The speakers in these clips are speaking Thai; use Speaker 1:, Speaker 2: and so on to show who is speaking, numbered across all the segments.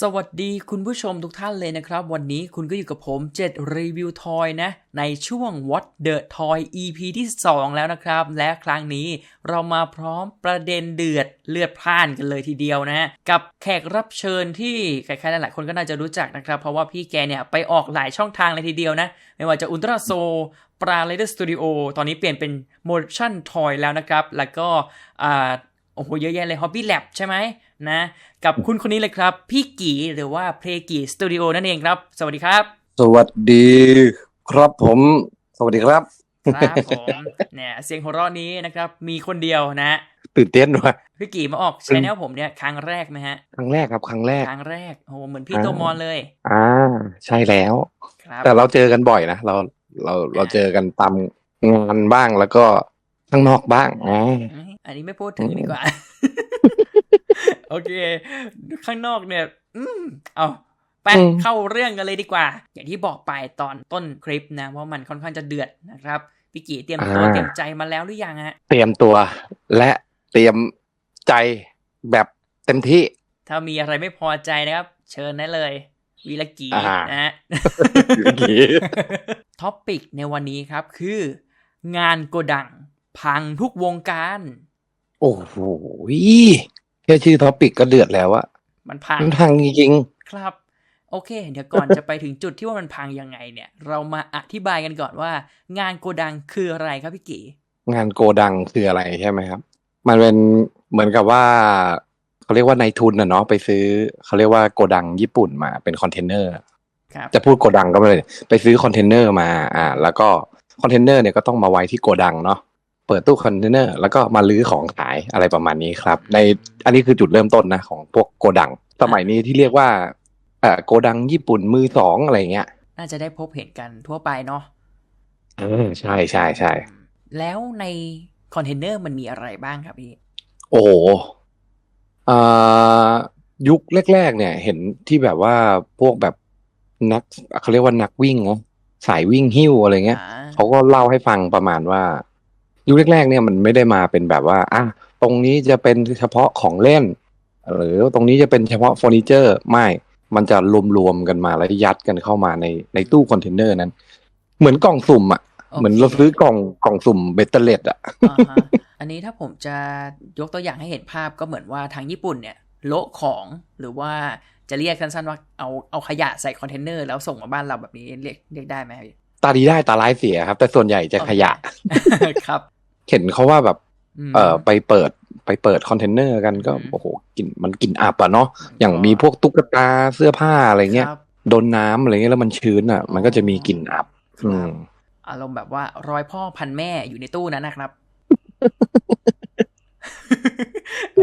Speaker 1: สวัสดีคุณผู้ชมทุกท่านเลยนะครับ วันนี้คุณก็อยู่กับผม 7 รีวิวทอยนะ ในช่วง What the Toy EP ที่ 2 แล้วนะครับ และครั้งนี้เรามาพร้อมประเด็นเดือดเลือดพล่านกันเลยทีเดียวนะฮะกับแขกรับเชิญที่ใครๆหลายๆคนก็น่าจะรู้จักนะครับ เพราะว่าพี่แกเนี่ยไปออกหลายช่องทางเลยทีเดียวนะ ไม่ว่าจะอุลตราโซปราเลเดอร์สตูดิโอตอนนี้เปลี่ยนเป็น motion toy แล้วนะครับ แล้วก็อ่า โอ้โหเยอะแยะเลย Hobby Lab ใช่ไหมนะ กับคุณคนนี้เลยครับ พี่กีหรือว่าเพลกีสตูดิโอนั่นเองครับ สวัสดีครับ
Speaker 2: สวัสดีครับผม สวัสดีครับ
Speaker 1: ครับผมเนี่ยเสียงหัวเราะนี้นะครับ มีคนเดียวนะ
Speaker 2: ตื่นเต้นว่ะ
Speaker 1: พี่กีมาออกชแนลผมเนี่ยครั้งแรกไหมฮะ
Speaker 2: ครั้งแรกครับครั้งแรก
Speaker 1: ครั้งแรกโอ้โหเหมือนพี่
Speaker 2: อ่า
Speaker 1: โตมอนเลย
Speaker 2: อ่า ใช่แล้ว
Speaker 1: ครับ
Speaker 2: แต่เราเจอกันบ่อยนะเราเราเราเจอกันตามงานบ้างแล้วก็ข้างนอกบ้างอ่า
Speaker 1: เอ้ยอันนี้ไม่พูดถึงดีกว่า โอเค ข้างนอกเนี่ย อืม เอาไปเข้าเรื่องกันเลยดีกว่า อย่างที่บอกไปตอนต้นคลิปนะว่ามันค่อนข้างจะเดือดนะครับพี่กีเตรียมตัวเตรียมใจมาแล้วหรือยังฮะ
Speaker 2: เตรียมตัวและเตรียมใจแบบเต็มที่
Speaker 1: ถ้ามีอะไรไม่พอใจนะครับ เชิญได้เลย วีละกี
Speaker 2: อ่า
Speaker 1: นะฮะ
Speaker 2: วีละกี
Speaker 1: ท็อปปิกในวันนี้ครับ คืองานโกดัง พังทุกวงการ
Speaker 2: โอ้โหแค่ชื่อท็อปิกก็เดือดแล้วอะ
Speaker 1: มันพัง
Speaker 2: มันพังจริง
Speaker 1: ครับ โอเค เดี๋ยวก่อนจะไปถึงจุดที่ว่ามันพังยังไงเนี่ย เรามาอธิบายกันก่อนว่า งานโกดังคืออะไรครับพี่กี
Speaker 2: ๆงานโกดังคืออะไรใช่ไหมครับ มันเป็นเหมือนกับว่าเขาเรียกว่านายทุนนะเนาะไปซื้อเขาเรียกว่าโกดังญี่ปุ่นมาเป็นคอนเทนเนอร์
Speaker 1: ครับ
Speaker 2: จะพูดโกดังก็ไม่เลยไปซื้อคอนเทนเนอร์มา อ่า แล้วก็คอนเทนเนอร์เนี่ยก็ต้องมาไว้ที่โกดังเนาะ เปิดตู้คอนเทนเนอร์แล้วก็มาลื้อของขายอะไรประมาณนี้ครับ ในอันนี้คือจุดเริ่มต้นนะของพวกโกดัง สมัยนี้ที่เรียกว่าเอ่อโกดังญี่ปุ่นมือสองอะไรเงี้ย
Speaker 1: น่าจะได้พบเห็นกันทั่วไปเนาะ
Speaker 2: เออใช่ใช่ใช่
Speaker 1: แล้วในคอนเทนเนอร์มันมีอะไรบ้างครับพี่
Speaker 2: โอ้โหอ่ายุคแรก ๆ เนี่ย เห็นที่แบบว่าพวกแบบนักเขาเรียกว่านักวิ่งเนาะสายวิ่งหิ้วอะไรเงี้ย
Speaker 1: อ่า
Speaker 2: เขาก็เล่าให้ฟังประมาณว่า ยุคแรกๆเนี่ยมันไม่ได้มาเป็นแบบว่าอะตรงนี้จะเป็นเฉพาะของเล่น หรือตรงนี้จะเป็นเฉพาะเฟอร์นิเจอร์ไม่มันจะรวมๆกันมาแล้วยัดกันเข้ามาในในตู้คอนเทนเนอร์นั้น เหมือนกล่องสุ่มอะ
Speaker 1: โค
Speaker 2: เหมือนเราซื้อกล่องกล่องสุ่มเบตเตอร์เลดอะ
Speaker 1: อ่าฮะอันนี้ถ้าผมจะยกตัวอย่างให้เห็นภาพก็เหมือนว่าทางญี่ปุ่นเนี่ยโละของหรือว่าจะเรียกสั้นๆว่าเอาเอาขยะใส่คอนเทนเนอร์แล้วส่งมาบ้านเราแบบนี้เรียกเรียกได้ไหมพี่
Speaker 2: ตาดีได้ตาร้ายเสียครับ แต่ส่วนใหญ่จะขยะ
Speaker 1: ครับ
Speaker 2: เห็นเขาว่าแบบ
Speaker 1: ม
Speaker 2: เออไปเปิดไปเปิดคอนเทนเนอร์กันก็
Speaker 1: อืม
Speaker 2: โอ้โหกลิ่นมันกลิ่นอับอะเนาะอย่างมีพวกตุ๊กตาเสื้อผ้าอะไรเงี้ย
Speaker 1: ครับ
Speaker 2: โดนน้ำอะไรเงี้ยแล้วมันชื้นอะ มันก็จะมีกลิ่นอับ อืม
Speaker 1: อารมณ์แบบว่ารอยพ่อพันแม่อยู่ในตู้นั้นนะครับ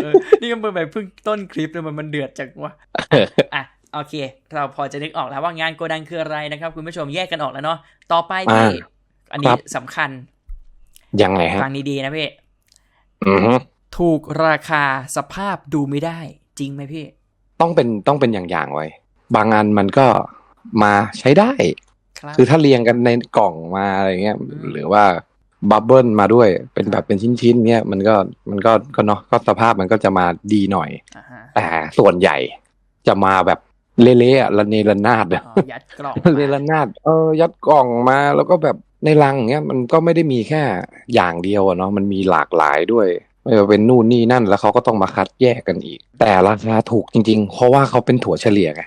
Speaker 1: เออนี่ก็เป็นแบบเพิ่งต้นคลิปเลยมันมันเดือดจังวะอะโอเค เราพอจะนึกออกแล้วว่างานโกดังคืออะไรนะครับ คุณผู้ชมแยกกันออกแล้วเนาะต่อไปพี่
Speaker 2: อ่า
Speaker 1: อันนี้
Speaker 2: ครับ
Speaker 1: สำคัญ
Speaker 2: ยังไงฮะ
Speaker 1: ฟังดีๆนะพี่
Speaker 2: อือฮึ
Speaker 1: ถูกราคาสภาพดูไม่ได้ จริงไหมพี่
Speaker 2: ต้องเป็นต้องเป็นอย่างๆไว้ บางอันมันก็มาใช้ได้
Speaker 1: ครับ
Speaker 2: คือถ้าเรียงกันในกล่องมาอะไรเงี้ย
Speaker 1: อืม
Speaker 2: หรือว่าบับเบิลมาด้วย เป็นแบบเป็นชิ้นๆเงี้ยมันก็มันก็ก็เนาะก็สภาพมันก็จะมาดีหน่อย
Speaker 1: อ่าฮะ
Speaker 2: แต่ส่วนใหญ่จะมาแบบเละๆอะระเนระนาดอะ
Speaker 1: อ๋อยัดกล่อง
Speaker 2: ระเนระนาดเออยัดกล่องมาแล้วก็แบบ ในลังเงี้ยมันก็ไม่ได้มีแค่อย่างเดียวอะเนาะมันมีหลากหลายด้วยไม่ว่าเป็นนู่นนี่นั่น แล้วเขาก็ต้องมาคัดแยกกันอีก แต่ราคาถูกจริง ๆ เพราะว่าเขาเป็นถั่วเฉลี่ยไง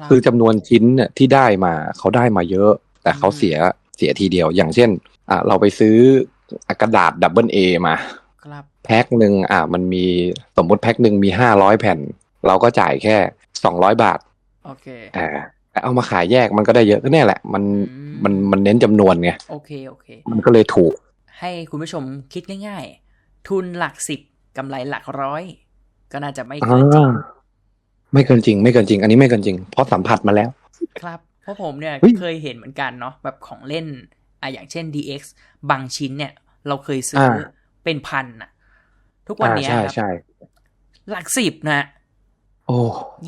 Speaker 1: รับ
Speaker 2: คือจำนวนชิ้นเนี่ยที่ได้มาเขาได้มาเยอะ แต่เขาเสียเสียทีเดียว อย่างเช่น อะเราไปซื้อกระดาษดับเบิลเอมา
Speaker 1: ครับ
Speaker 2: แพ็คหนึ่งอะมันมีสมมติแพ็คหนึ่งมีห้าร้อยแผ่น เราก็จ่ายแค่สองร้อยบาท
Speaker 1: โอเค
Speaker 2: อ่า แต่เอามาขายแยกมันก็ได้เยอะก็เนี่ยแหละ มัน
Speaker 1: อืม
Speaker 2: มันมันเน้นจำนวนไง
Speaker 1: โอเคโอเค
Speaker 2: มันก็เลยถูก
Speaker 1: ให้คุณผู้ชมคิดง่าย ๆ ทุนหลักสิบกำไรหลักร้อย ก็น่าจะไม่เกินจริง
Speaker 2: ไม่เกินจริง ไม่เกินจริง อันนี้ไม่เกินจริง เพราะสัมผัสมาแล้ว
Speaker 1: ครับ เพราะผมเนี่ย
Speaker 2: เฮ้ย
Speaker 1: เคยเห็นเหมือนกันเนาะแบบของเล่นอะอย่างเช่น DX บางชิ้นเนี่ย เราเคยซื้ออาเป็นพันอะทุกวัน
Speaker 2: อ่า
Speaker 1: เนี้ย
Speaker 2: ใช่
Speaker 1: ครับ
Speaker 2: ใช่
Speaker 1: หลักสิบนะ
Speaker 2: โอ้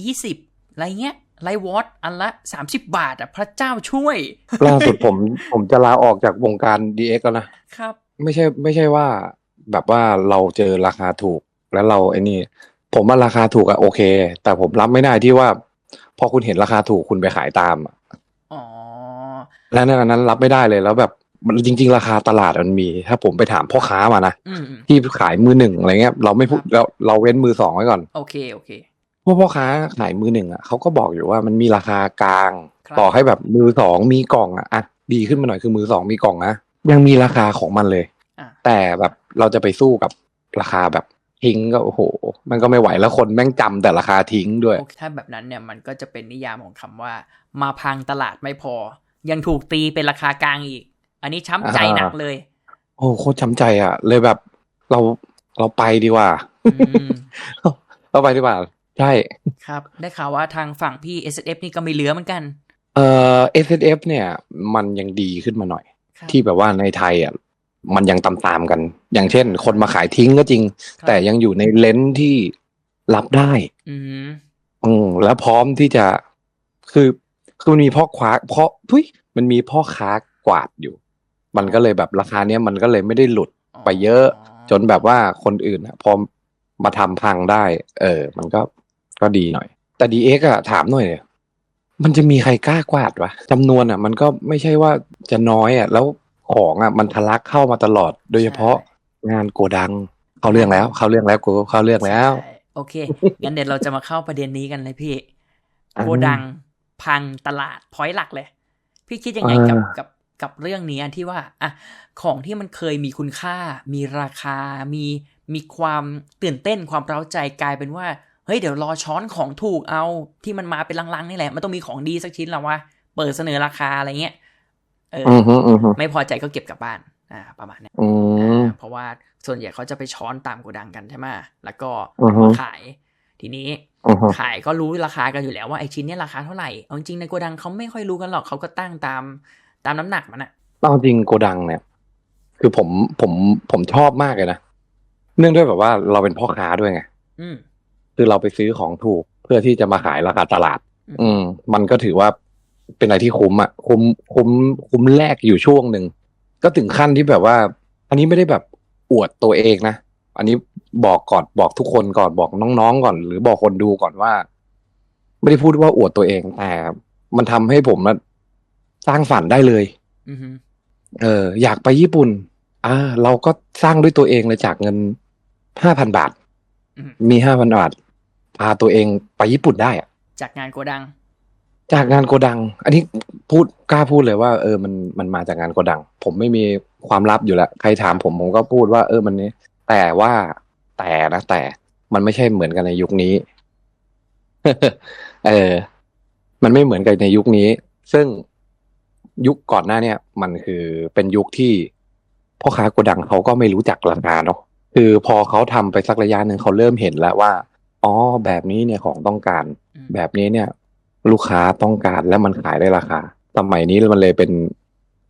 Speaker 1: ยี่สิบอะไรเงี้ย ไลวอตอันละสามสิบบาทอะพระเจ้าช่วย
Speaker 2: ล่าสุดผมผมจะลาออกจากวงการ DX แล้วนะ
Speaker 1: ครับ
Speaker 2: ไม่ใช่ไม่ใช่ว่า แบบว่าเราเจอราคาถูกแล้วเราไอ้นี่ ผมว่าราคาถูกอะโอเค แต่ผมรับไม่ได้ที่ว่า พอคุณเห็นราคาถูกคุณไปขายตามอะ
Speaker 1: อ๋อ
Speaker 2: แล้วนั้นอันนั้นรับไม่ได้เลยแล้วแบบมันจริง ๆ ราคาตลาดมันมี ถ้าผมไปถามพ่อค้ามานะ
Speaker 1: อืมอืม
Speaker 2: ที่ขายมือหนึ่งอะไรเงี้ย เราไม่พูด
Speaker 1: ครับ
Speaker 2: เราเราเว้นมือสองไว้ก่อน
Speaker 1: โอเคโอเค
Speaker 2: เพราะพ่อค้าขายมือหนึ่งอะเขาก็บอกอยู่ว่ามันมีราคากลาง
Speaker 1: ครับ
Speaker 2: ต่อให้แบบมือสองมีกล่องอะอะดีขึ้นมาหน่อยคือมือสองมีกล่องนะยังมีราคาของมันเลย
Speaker 1: อะ
Speaker 2: แต่แบบเราจะไปสู้กับราคาแบบทิ้งก็โอ้โห มันก็ไม่ไหวแล้วคนแม่งจำแต่ราคาทิ้งด้วย
Speaker 1: โอเคถ้าแบบนั้นเนี่ยมันก็จะเป็นนิยามของคำว่า มาพังตลาดไม่พอ ยังถูกตีเป็นราคากลางอีก อันนี้ช้ำใจหนักเลย
Speaker 2: โอ้โคตรช้ำใจอะ เลยแบบเราเราไปดีกว่า
Speaker 1: อืม
Speaker 2: เราไปดีกว่า ใช่
Speaker 1: ครับ ได้ข่าวว่าทางฝั่งพี่ S F นี่ก็ไม่เหลือเหมือนกัน
Speaker 2: เอ่อ S F เนี่ยมันยังดีขึ้นมาหน่อย
Speaker 1: ครับ
Speaker 2: ที่แบบว่าในไทยอะมันยังตามๆกัน อย่างเช่น คนมาขายทิ้งก็จริง
Speaker 1: ครับ
Speaker 2: แต่ยังอยู่ในเลนส์ที่รับได้
Speaker 1: อืม
Speaker 2: อืมแล้วพร้อมที่จะคือคือมันมีพ่อค้าเพราะทุยมันมีพ่อค้ากวาดอยู่ มันก็เลยแบบราคาเนี้ยมันก็เลยไม่ได้หลุดไปเยอะ จนแบบว่าคนอื่นอะพอมาทำพังได้ เออ มันก็ ก็ดีหน่อย แต่ดีเอ็กอะถามหน่อยเนี่ยมันจะมีใครกล้ากวาดวะจำนวนอะมันก็ไม่ใช่ว่าจะน้อยอะแล้วของอะมันทะลักเข้ามาตลอด โดยเฉพาะงานโกดังเข้าเรื่องแล้ว เข้าเรื่องแล้วกูเข้าเรื่องแล้ว
Speaker 1: ใช่โอเค งั้นเดี๋ยวเราจะมาเข้าประเด็นนี้กันเลยพี่
Speaker 2: อ่า
Speaker 1: โกดังพังตลาดพอยหลักเลย พี่คิดยังไงกับ
Speaker 2: อ่า
Speaker 1: กับกับเรื่องนี้ที่ว่าอะของที่มันเคยมีคุณค่า มีราคา มีมีความตื่นเต้นความเร้าใจกลายเป็นว่า เฮ้ยเดี๋ยวรอช้อนของถูกเอาที่มันมาเป็นลังๆนี่แหละ มันต้องมีของดีสักชิ้นแล้วว่าเปิดเสนอราคาอะไรเงี้ยเออ
Speaker 2: อือฮึอือฮึ
Speaker 1: ไม่พอใจก็เก็บกลับบ้านอ่าประมาณเนี้ย
Speaker 2: อืม
Speaker 1: เพราะว่าส่วนใหญ่เขาจะไปช้อนตามโกดังกันใช่ไหมแล้วก็
Speaker 2: อือฮึ
Speaker 1: มาขาย ทีนี้
Speaker 2: อือฮึ
Speaker 1: ขายก็รู้ราคากันอยู่แล้วว่าไอชิ้นเนี้ยราคาเท่าไหร่เอาจริงๆในโกดังเขาไม่ค่อยรู้กันหรอกเขาก็ตั้งตามตามน้ำหนักมันอะ
Speaker 2: เอาจริงโกดังเนี่ย คือผมผมผมชอบมากเลยนะเนื่องด้วยแบบว่าเราเป็นพ่อค้าด้วยไง
Speaker 1: อืม
Speaker 2: คือเราไปซื้อของถูกเพื่อที่จะมาขายราคาตลาด
Speaker 1: อืม
Speaker 2: อืม มันก็ถือว่าเป็นอะไรที่คุ้มอะคุ้มคุ้มคุ้มแรกอยู่ช่วงหนึ่งก็ถึงขั้นที่แบบว่า อันนี้ไม่ได้แบบอวดตัวเองนะอันนี้บอกก่อนบอกทุกคนก่อนบอกน้องๆก่อน หรือบอกคนดูก่อนว่า ไม่ได้พูดว่าอวดตัวเองแต่มันทำให้ผมอะสร้างฝันได้เลย
Speaker 1: อือฮึ
Speaker 2: เออ อยากไปญี่ปุ่น อ่า เราก็สร้างด้วยตัวเองเลยจากเงินห้าพันบาท
Speaker 1: อืม
Speaker 2: มีห้าพันบาท พาตัวเองไปญี่ปุ่นได้อะ
Speaker 1: จากงานโกดัง
Speaker 2: จากงานโกดัง อันนี้พูดกล้าพูดเลยว่า เออมันมันมาจากงานโกดัง ผมไม่มีความลับอยู่แล้วใครถามผมผมก็พูดว่า เออมันนี้ แต่ว่าแต่นะแต่มันไม่ใช่เหมือนกันในยุคนี้ เออ มันไม่เหมือนกันในยุคนี้ ซึ่งยุคก่อนหน้าเนี่ย มันคือเป็นยุคที่พ่อค้าโกดังเขาก็ไม่รู้จักราคาเนาะคือพอเขาทำไปสักระยะหนึ่งเขาเริ่มเห็นแล้วว่า อ๋อ แบบนี้เนี่ยของต้องการ
Speaker 1: อืม
Speaker 2: แบบนี้เนี่ย ลูกค้าต้องการและมันขายได้ราคาสมัยนี้มันเลยเป็น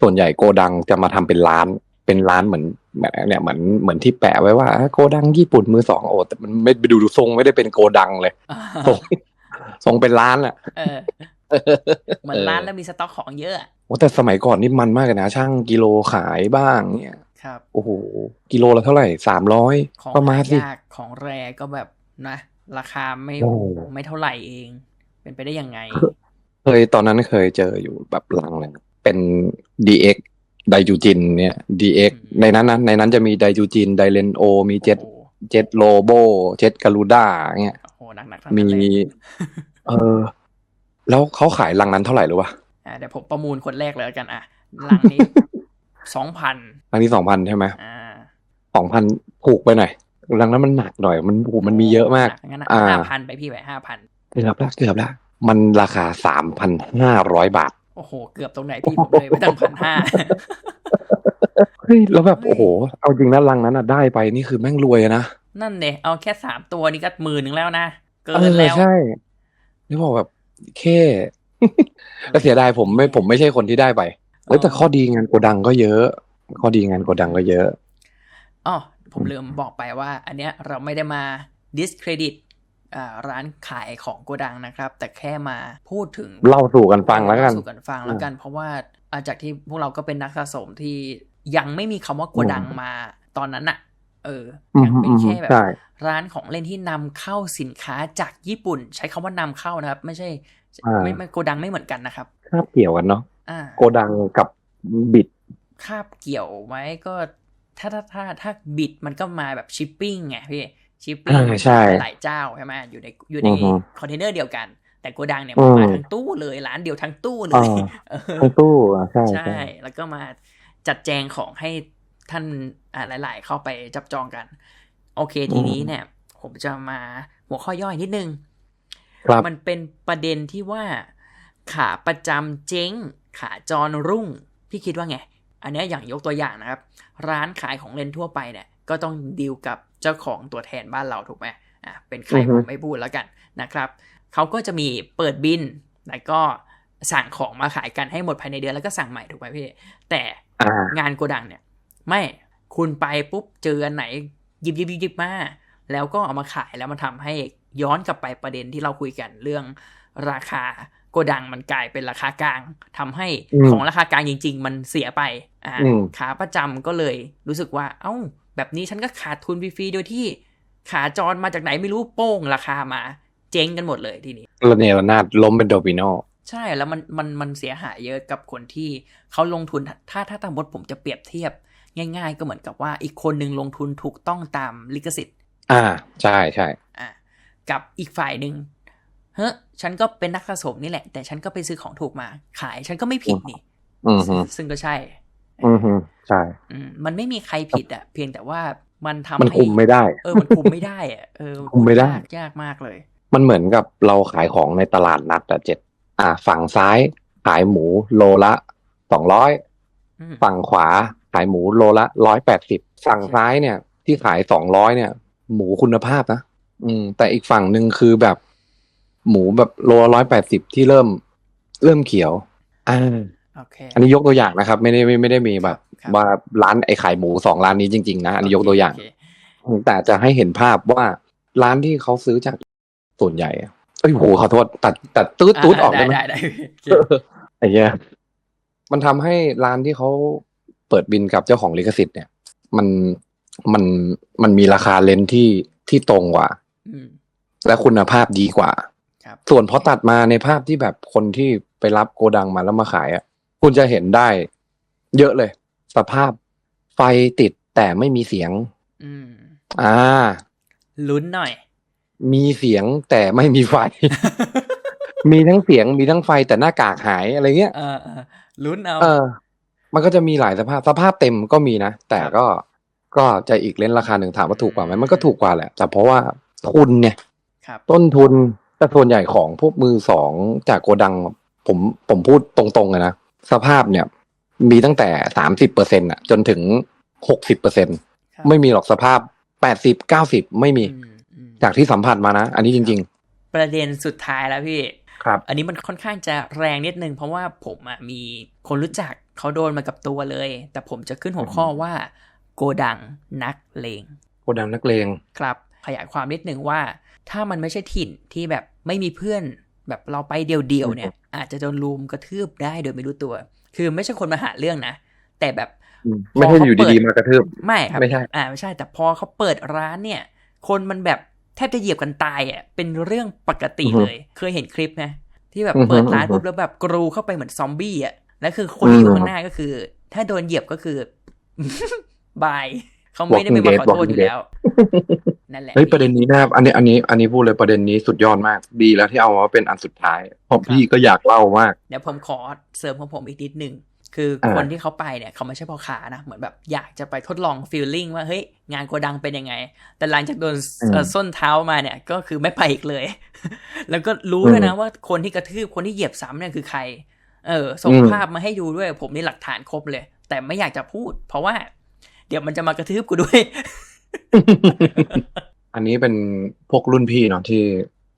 Speaker 2: ส่วนใหญ่โกดังจะมาทำเป็นร้าน เป็นร้านเหมือนแบบเนี่ยเหมือนเหมือนที่แปะไว้ว่าอะโกดังญี่ปุ่นมือสองโอ้แต่มันไม่ไปดูดูทรงไม่ได้เป็นโกดังเลยทรงทรงเป็นร้านอะ
Speaker 1: เออเหมือนร้านแล้วมีสต็อกของเยอะอะ
Speaker 2: โอ้แต่สมัยก่อนนี่มันมากเลยนะ ช่างกิโลขายบ้างเนี่ย
Speaker 1: ครับ
Speaker 2: โอ้โหกิโลละเท่าไหร่สามร้อย
Speaker 1: ของ
Speaker 2: ประมาณ
Speaker 1: หา
Speaker 2: สิ
Speaker 1: ยากของแรก็แบบนะ ราคาไม่
Speaker 2: โอ้
Speaker 1: ไม่เท่าไหร่เอง เป็นไปได้ยังไง
Speaker 2: เคยตอนนั้นเคยเจออยู่แบบลังหนึ่งเป็น DX ไดจูจินเนี่ย DX
Speaker 1: อืม
Speaker 2: ในนั้นนะในนั้นจะมีไดจูจินไดเลนโอ มีเจ็ต
Speaker 1: โอ้โห
Speaker 2: เจ็ตโลโบ เจ็ตกาลูด้าเงี้ย
Speaker 1: โอ้โหหนักๆทั้งนั้นเลย
Speaker 2: มี เออ แล้วเขาขายลังนั้นเท่าไหร่รู้ป่ะ
Speaker 1: อ่าเดี๋ยวผมประมูลคนแรกเลยแล้วกันอะหลังนี้สองพัน
Speaker 2: ลังที่สองพันใช่ไหม
Speaker 1: อ่า
Speaker 2: สองพันผูกไปหน่อย ลังนั้นมันหนักหน่อย มันผูกมันมีเยอะมาก
Speaker 1: งั้น
Speaker 2: อ่า
Speaker 1: ห้าพันไปพี่ไปห้าพัน
Speaker 2: เกือบละเกือบละมันราคาสามพันห้าร้อยบาท
Speaker 1: โอ้โห เกือบตรงไหนพี่ผมเลยไปตั้งพันห้า
Speaker 2: เฮ้ยแล้วแบบ
Speaker 1: เฮ้ย
Speaker 2: โอ้โห เอาจริงนะลังนั้นอะได้ไปนี่คือแม่งรวยอะนะ
Speaker 1: นั่นเนี่ยเอาแค่สามตัวนี่ก็หมื่นหนึ่งแล้วนะ เกิ
Speaker 2: เอนอ
Speaker 1: แล้ว
Speaker 2: ใช่นี่บอกแบบแค่แต่เสียดายผมไม่ผมไม่ใช่คนที่ได้ไปเอ้ยแต่ข้อดีงานโกดังก็เยอะ ข้อดีงานโกดังก็เยอะ
Speaker 1: อ๋อ ผมลืมบอกไปว่า อันเนี้ยเราไม่ได้มา discredit อ่าร้านขายของโกดังนะครับ แต่แค่มาพูดถึง
Speaker 2: เล่าสู่กันฟังแล้วกัน
Speaker 1: เาสู่กันฟังแล้วกัน เพราะว่าอ่าจากที่พวกเราก็เป็นนักสะสมที่ยังไม่มีคำว่าโกดังมาตอนนั้นอะเออ
Speaker 2: อื
Speaker 1: ยั
Speaker 2: ม
Speaker 1: งเป็น
Speaker 2: อืม
Speaker 1: แค่แบบ
Speaker 2: ใช่
Speaker 1: ร้านของเล่นที่นำเข้าสินค้าจากญี่ปุ่น ใช้คำว่านำเข้านะครับ ไม่ใช่
Speaker 2: อ่า
Speaker 1: ไม่ไม่โกดังไม่เหมือนกันนะครับ
Speaker 2: คาบเกี่ยวกันเนาะ
Speaker 1: อ่า
Speaker 2: โกดังกับบิด
Speaker 1: คาบเกี่ยวไหมก็ ถ้าถ้าถ้าถ้าบิดมันก็มาแบบชิปปิ้งไงพี่ชิปปิ้ง
Speaker 2: อ่าใช่
Speaker 1: หลายเจ้าใช่ไหมอยู่ในอยู่ใน
Speaker 2: อือฮึ
Speaker 1: คอนเทนเนอร์เดียวกัน แต่โกดังเนี่ยมันมา
Speaker 2: อืม
Speaker 1: ทั้งตู้เลยร้านเดียวทั้งตู้เล
Speaker 2: อ่าย
Speaker 1: เออ
Speaker 2: ทั้งตู้อะใช่
Speaker 1: ใช่
Speaker 2: ใช่
Speaker 1: แล้วก็มาจัดแจงของให้ท่านอ่าหลาย ๆ เข้าไปจับจองกัน โอเคทีนี้เนี่ย ผมจะมาหัวข้อย่อยนิดนึง
Speaker 2: ครับ
Speaker 1: มันเป็นประเด็นที่ว่าขาประจำเจ๊ง ขาจรรุ่ง พี่คิดว่าไง อันเนี้ยอย่างยกตัวอย่างนะครับ ร้านขายของเล่นทั่วไปเนี่ยก็ต้องดีลกับเจ้าของตัวแทนบ้านเราถูกไหมอะเป็นใคร
Speaker 2: อือฮึ
Speaker 1: ผมไม่พูดแล้วกันนะครับเขาก็จะมีเปิดบินแล้วก็สั่งของมาขายกันให้หมดภายในเดือนแล้วก็สั่งใหม่ถูกไหมพี่แต่
Speaker 2: อ่า
Speaker 1: งานโกดังเนี่ย ไม่คุณไปปุ๊บเจออันไหนหยิบหยิบหยิบหยิบมาแล้วก็เอามาขายแล้วมันทำให้ย้อนกลับไปประเด็นที่เราคุยกันเรื่องราคา โกดังมันกลายเป็นราคากลางทำให้
Speaker 2: อืม
Speaker 1: ของราคากลางจริง ๆ มันเสียไปอ่า
Speaker 2: อืม
Speaker 1: ขาประจำก็เลยรู้สึกว่า เอ้า แบบนี้ฉันก็ขาดทุนฟรีๆโดยที่ขาจรมาจากไหนไม่รู้โป้งราคามา เจ๊งกันหมดเลยทีนี้
Speaker 2: ระเนระนาดล้มเป็นโดมิโน
Speaker 1: ใช่แล้วมันมันมันเสียหายเยอะกับคนที่เขาลงทุนถ้าถ้าตามบทผมจะเปรียบเทียบ ง่าย ๆ ก็เหมือนกับว่าอีกคนหนึ่งลงทุนถูกต้องตามลิขสิทธิ์
Speaker 2: อ่าใช่ใช่
Speaker 1: อะกับอีกฝ่ายหนึ่ง เฮ้ยฉันก็เป็นนักสะสมนี่แหละ แต่ฉันก็ไปซื้อของถูกมา ขายฉันก็ไม่ผิดนี่
Speaker 2: อือฮึ
Speaker 1: ซึ่งก็ใช่
Speaker 2: อือฮึใช่
Speaker 1: อืมมันไม่มีใครผิดอะ เพียงแต่ว่ามันทำ
Speaker 2: มัน
Speaker 1: ให้
Speaker 2: คุมไม่ได้
Speaker 1: เออมันคุมไม่ได้อะเออ
Speaker 2: คุมไม่ได้
Speaker 1: ยากยากมากเลย
Speaker 2: มันเหมือนกับเราขายของในตลาดนัดอะเจ็ดอ่า ฝั่งซ้ายขายหมูโลละสองร้อย
Speaker 1: อืม
Speaker 2: ฝั่งขวาขายหมูโลละร้อยแปดสิบฝั่งซ้ายเนี่ย ที่ขายสองร้อยเนี่ย หมูคุณภาพนะอืม แต่อีกฝั่งหนึ่งคือแบบ หมูแบบโลร้อยแปดสิบที่เริ่ม เริ่มเขียวอ่า
Speaker 1: โอเค
Speaker 2: อันนี้ยกตัวอย่างนะครับ ไม่ได้ไม่ไม่ได้มีแบบ
Speaker 1: ครับ
Speaker 2: ว่าร้านไอ้ขายหมูสองร้านนี้จริง ๆ นะ อันนี้ยกตัวอย่าง
Speaker 1: โเค
Speaker 2: แต่จะให้เห็นภาพว่าร้านที่เขาซื้อจากส่วนใหญ่อะเอ้ยโหขอโทษตัดตัดตืดตูดออกได้ไหม
Speaker 1: ได้ได้ได้
Speaker 2: ไอ้เหี้ยมันทำให้ร้านที่เขาเปิดบินกับเจ้าของลิขสิทธิ์เนี่ย มันมันมันมีราคาเลนส์ที่ที่ตรงกว่า
Speaker 1: อืม
Speaker 2: และคุณภาพดีกว่า
Speaker 1: ครับ
Speaker 2: ส่วนพอตัดมาในภาพที่แบบคนที่ไปรับโกดังมาแล้วมาขายอะ คุณจะเห็นได้ เยอะเลย สภาพไฟติดแต่ไม่มีเสียง
Speaker 1: อืม
Speaker 2: อ่า
Speaker 1: ลุ้นหน่อย
Speaker 2: มีเสียงแต่ไม่มีไฟ มีทั้งเสียงมีทั้งไฟแต่หน้ากากหายอะไรเงี้ย
Speaker 1: เออเออลุ้นเอา
Speaker 2: เออ มันก็จะมีหลายสภาพ สภาพเต็มก็มีนะ แต่
Speaker 1: ครับ
Speaker 2: ก็ก็จะอีกเลนส์ราคาหนึ่งถามว่าถูกกว่าไหมมันก็ถูกกว่าแหละ แต่เพราะว่าทุนเนี่ย
Speaker 1: ครับ
Speaker 2: ต้นทุน แต่ส่วนใหญ่ของพวกมือสองจากโกดัง ผมผมพูดตรงๆเลยนะสภาพเนี่ย มีตั้งแต่สามสิบเปอร์เซ็นต์ะจนถึงหกสิบเปอร์เซ็น
Speaker 1: ครับ
Speaker 2: ไม่มีหรอกสภาพแปดสิบเก้าสิบไม่มี
Speaker 1: อืมอืม
Speaker 2: จากที่สัมผัสมานะ อันนี้จริง
Speaker 1: ประเด็นสุดท้ายแล้วพี่
Speaker 2: ๆครับ
Speaker 1: อันนี้มันค่อนข้างจะแรงนิดนึง เพราะว่าผมอะมีคนรู้จักเขาโดนมากับตัวเลย แต่ผมจะขึ้นหัวข้อว่า โกดังนักเลง
Speaker 2: โกดังนักเลง
Speaker 1: ครับ ขยายความนิดนึงว่า ถ้ามันไม่ใช่ถิ่นที่แบบไม่มีเพื่อนแบบเราไปเดียวๆเนี่ย อาจจะโดนลุมกระทืบได้โดยไม่รู้ตัว คือไม่ใช่คนมาหาเรื่องนะ แต่แบบ
Speaker 2: ไม่ใช่อยู่ดีๆมากระทืบ
Speaker 1: ไม่ครับ
Speaker 2: ไม่ใช่
Speaker 1: อ่าไม่ใช่ แต่พอเขาเปิดร้านเนี่ย คนมันแบบแทบจะเหยียบกันตายอะเป็นเรื่องปกติ
Speaker 2: อือฮึ
Speaker 1: เลย เคยเห็นคลิปนะที่แบบ
Speaker 2: อือฮึ
Speaker 1: เปิดร้าน
Speaker 2: อือฮึ
Speaker 1: ปุ๊บแล้วแบบกรูเข้าไปเหมือนซอมบี้อะแล้วคือคนที่อยู่
Speaker 2: อืม
Speaker 1: ข้างหน้าก็คือ ถ้าโดนเหยียบก็คือบาย เขาไม่ได้ไม่มา
Speaker 2: Walking
Speaker 1: ขอ
Speaker 2: Dead
Speaker 1: โทษอยู่
Speaker 2: Walking Dead
Speaker 1: แล้วนั่นแหละ
Speaker 2: เฮ้ยประเด็นนี้นะครับอันนี้อันนี้อันนี้พูดเลยประเด็นนี้สุดยอดมากดีแล้วที่เอามาเป็นอันสุดท้ายเพราะพี่ก็อยากเล่ามาก
Speaker 1: เดี๋ยวผมขอเสริมของผมอีกนิดนึงคือ
Speaker 2: อ่า
Speaker 1: คนที่เขาไปเนี่ยเขาไม่ใช่พ่อค้านะ เหมือนแบบอยากจะไปทดลองฟีลลิ่งว่าเฮ้ยงานโกดังเป็นยังไง แต่หลังจากโดนเอ่อส้นเท้ามาเนี่ยก็คือไม่ไปอีกเลย แล้วก็รู้ด้วยนะว่าคนที่กระทืบคนที่เหยียบซ้ำเนี่ยคือใคร เออส่ง
Speaker 2: อืม
Speaker 1: ภาพมาให้ดูด้วยผมนี่หลักฐานครบเลย แต่ไม่อยากจะพูด เพราะว่า เดี๋ยวมันจะมากระทืบกูด้วย
Speaker 2: อันนี้เป็นพวกรุ่นพี่เนาะที่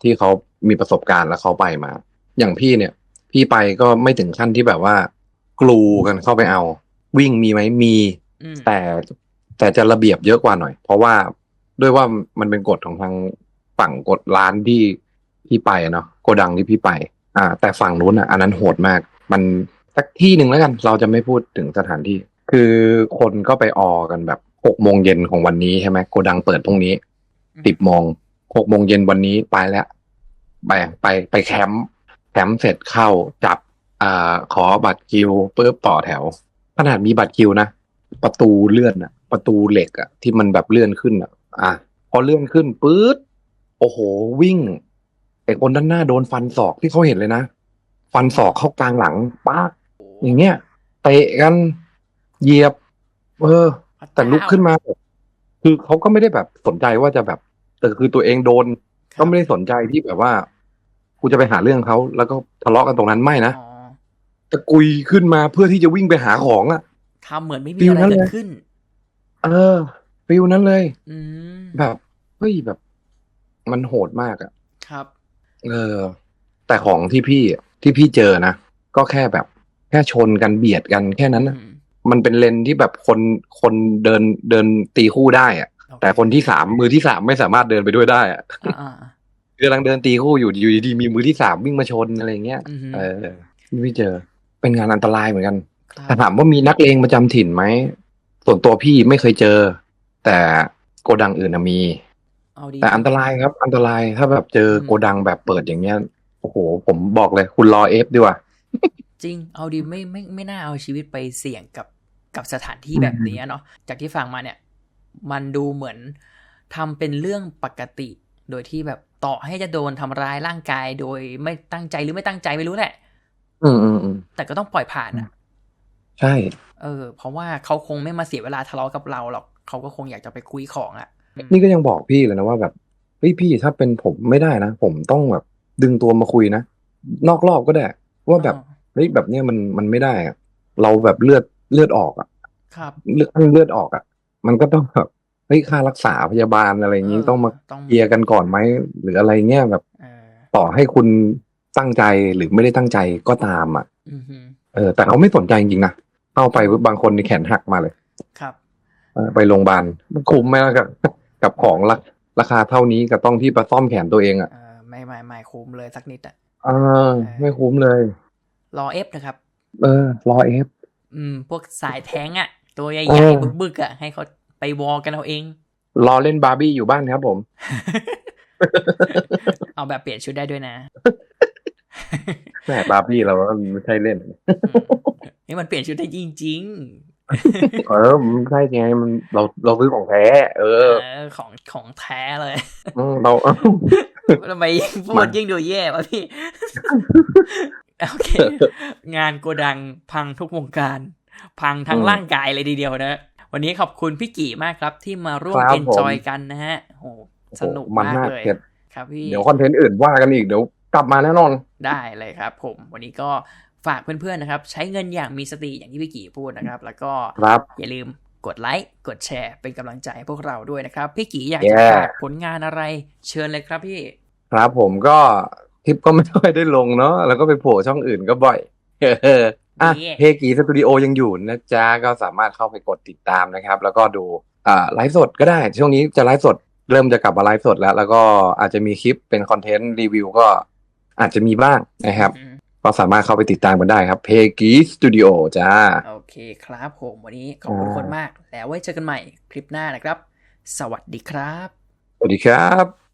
Speaker 2: ที่เขามีประสบการณ์แล้วเขาไปมา อย่างพี่เนี่ย พี่ไปก็ไม่ถึงขั้นที่แบบว่า กลูกันเข้าไปเอา วิ่งมีไหมมี
Speaker 1: อืม
Speaker 2: แต่แต่จะระเบียบเยอะกว่าหน่อย เพราะว่าด้วยว่ามันเป็นกฎของทางฝั่งกฎร้านที่พี่ไปอะเนาะโกดังที่พี่ไป อ่า แต่ฝั่งนู้นอะอันนั้นโหดมาก มันสักที่หนึ่งแล้วกัน เราจะไม่พูดถึงสถานที่ คือคนก็ไปออกันแบบโหหกโมงเย็นของวันนี้ใช่ไหมโกดังเปิดพรุ่งนี้สิบโมงหกโมงเย็นวันนี้ไปแล้วไปไปไปแคมป์แคมป์เสร็จเข้าจับอ่าขอบัตรคิวปุ๊บต่อแถว ขนาดมีบัตรคิวนะประตูเลื่อนอะประตูเหล็กอะที่มันแบบเลื่อนขึ้นอะอะพอเลื่อนขึ้นปื๊ดโอ้โหวิ่งไอ้คนด้านหน้าโดนฟันศอกที่เขาเห็นเลยนะ ฟันศอกเข้ากลางหลังป้ากอย่างเงี้ยเตะกัน เหยียบ เออ แต่ลุกขึ้นมา คือเขาก็ไม่ได้แบบสนใจว่าจะแบบ แต่คือตัวเองโดน ก็ไม่ได้สนใจที่แบบว่ากูจะไปหาเรื่องเขาแล้วก็ทะเลาะกันตรงนั้นไม่นะ
Speaker 1: อ๋อ
Speaker 2: ตะกุยขึ้นมาเพื่อที่จะวิ่งไปหาของอะ
Speaker 1: ทำเหมือนไม่มี
Speaker 2: ฟิล
Speaker 1: อะไร
Speaker 2: นั้น
Speaker 1: เกิ
Speaker 2: เล
Speaker 1: ด
Speaker 2: ย
Speaker 1: ขึ้น
Speaker 2: เออฟิลนั้นเลย
Speaker 1: อืม
Speaker 2: แบบเฮ้ยแบบ มันโหดมากอะ
Speaker 1: ครับ
Speaker 2: เออ แต่ของที่พี่ที่พี่เจอนะก็แค่แบบ แค่ชนกันเบียดกันแค่นั้นนะ
Speaker 1: อื ม
Speaker 2: มันเป็นเลนที่แบบคนคนเดินเดินตีคู่ได้อะ
Speaker 1: โอเแต่
Speaker 2: คนที่สามมือที่สามไม่สามารถเดินไปด้วยได้อะ
Speaker 1: อ่าอ่า
Speaker 2: คือกำลังเดินตีคู่อยู่อยู่ดีๆมีมือที่สามวิ่งมาชนอะไรเงี้ย
Speaker 1: อือฮึ
Speaker 2: เออไม่เจอ เป็นงานอันตรายเหมือนกัน
Speaker 1: ครั
Speaker 2: แต่
Speaker 1: บ
Speaker 2: ถามว่ามีนักเลงประจำถิ่นไหมส่วนตัวพี่ไม่เคยเจอ แต่โกดังอื่นนะมี
Speaker 1: เอาดี
Speaker 2: แต่อันตรายครับ อันตรายถ้าแบบเจอโกดังแบบเปิดอย่างเงี้ยโอ้โห ผมบอกเลย คุณรอเอฟดีกว่า
Speaker 1: จริง เอาดีไม่ไม่ไม่น่าเอาชีวิตไปเสี่ยงกับ กับสถานที่
Speaker 2: อืม
Speaker 1: แบบนี้เนาะจากที่ฟังมาเนี่ย มันดูเหมือนทำเป็นเรื่องปกติ โดยที่แบบต่อให้จะโดนทำร้ายร่างกายโดยไม่ตั้งใจหรือไม่ตั้งใจไม่รู้แหละ
Speaker 2: อืมอืมอืม
Speaker 1: แต่ก็ต้องปล่อยผ่านอะ
Speaker 2: ใช่
Speaker 1: เออ เพราะว่าเขาคงไม่มาเสียเวลาทะเลาะกับเราหรอกเขาก็คงอยากจะไปคุยของอะ
Speaker 2: นี่ก็ยังบอกพี่เลยนะว่าแบบเฮ้ยพี่ถ้าเป็นผมไม่ได้นะ ผมต้องแบบดึงตัวมาคุยนะ นอกรอบก็ได้ ว่าแบบ
Speaker 1: อ๋อ
Speaker 2: เฮ้ยแบบเนี้ยมันมันไม่ได้อะเราแบบเลือด เลือดออกอะ
Speaker 1: ครับ
Speaker 2: เลือดเลือดออกอะมันก็ต้องแบบเฮ้ยค่ารักษาพยาบาลอะไรอย่างนี้
Speaker 1: เออ
Speaker 2: ต้องมา
Speaker 1: ต้อง
Speaker 2: เคลียร์กันก่อนไหมหรืออะไรเงี้ยแบบ
Speaker 1: เออ
Speaker 2: ต่อให้คุณตั้งใจหรือไม่ได้ตั้งใจก็ตามอะ
Speaker 1: อือฮึ
Speaker 2: เออ แต่เขาไม่สนใจจริงๆนะเข้าไปปุ๊บบางคนในแขนหักมาเลย
Speaker 1: ครับ
Speaker 2: เออไปโรงพยาบาลมันคุ้มไหมล่ะกับกับของราราคาเท่านี้กับต้องที่ไปซ่อมแขนตัวเองอะ
Speaker 1: เออไม่ไม่ไม่คุ้มเลยสักนิดอะ
Speaker 2: เออไม่คุ้มเลย
Speaker 1: รอเอฟนะครับ
Speaker 2: เออ รอเอฟ
Speaker 1: อืม พวกสายแท้งอะ ตัวให
Speaker 2: เอ
Speaker 1: ญ่
Speaker 2: อ
Speaker 1: ๆบึกๆอะ ให้เขาไปวอลกันเอาเอง
Speaker 2: รอเล่นบาร์บี้อยู่บ้านครับผม
Speaker 1: เอาแบบเปลี่ยนชุดได้ด้วยนะ
Speaker 2: แหมบาร์บี้เราก็ไม่ใช่เล่น
Speaker 1: อืมนี่มันเปลี่ยนชุดได้จริง
Speaker 2: เออมันใช่ไงมันเราเราซื้อของแท้ เอ
Speaker 1: ๆ
Speaker 2: อ
Speaker 1: เออของของแท้เลย
Speaker 2: อืมเรา
Speaker 1: ทำไมยิ่งพู
Speaker 2: มั
Speaker 1: ด
Speaker 2: น
Speaker 1: ยิ่งดูแย่วะพี่ โอเค งานโกดังพังทุกวงการ พังทั้ง
Speaker 2: อืม
Speaker 1: ร่างกายเลยทีเดียวนะ วันนี้ขอบคุณพี่กี่มากครับ ที่มาร่วม
Speaker 2: ครับ
Speaker 1: เอนจอย
Speaker 2: ผม
Speaker 1: กันนะฮะโอ้โหสนุก
Speaker 2: มัน
Speaker 1: มาก
Speaker 2: มาก
Speaker 1: เลย
Speaker 2: เก็บ
Speaker 1: ครับพี่
Speaker 2: เดี๋ยวคอนเทนต์อื่นว่ากันอีกเดี๋ยวกลับมาแน่นอน
Speaker 1: ได้เลยครับ ผมวันนี้ก็ฝากเพื่อนๆนะครับ ใช้เงินอย่างมีสติอย่างที่พี่กี่พูดนะครับ แล้วก็
Speaker 2: ครับ
Speaker 1: อย่าลืมกดไลค์กดแชร์เป็นกำลังใจให้พวกเราด้วยนะครับ พี่กี่อยากจะ
Speaker 2: Yeah
Speaker 1: ฝากผลงานอะไรเชิญเลยครับพี่
Speaker 2: ครับผมก็ คลิปก็ไม่ค่อยได้ลงเนาะแล้วก็ไปโผล่ช่องอื่นก็บ่อยเอออะ
Speaker 1: นี่
Speaker 2: เฮกีสตูดิโอยังอยู่นะจ๊ะ ก็สามารถเข้าไปกดติดตามนะครับ แล้วก็ดูอ่าไลฟ์สดก็ได้ ช่วงนี้จะไลฟ์สดเริ่มจะกลับมาไลฟ์สดแล้ว แล้วก็อาจจะมีคลิปเป็นคอนเทนต์รีวิวก็อาจจะมีบ้างนะครับ
Speaker 1: อืม
Speaker 2: ก็สามารถเข้าไปติดตามกันได้ครับเพกีสตูดิโอจ้า
Speaker 1: โอเคครับผมวันนี้ขอบคุณ
Speaker 2: อ่า
Speaker 1: คนมาก แล้วไว้เจอกันใหม่คลิปหน้านะครับ สวัสดีครับ
Speaker 2: สวัสดีครับ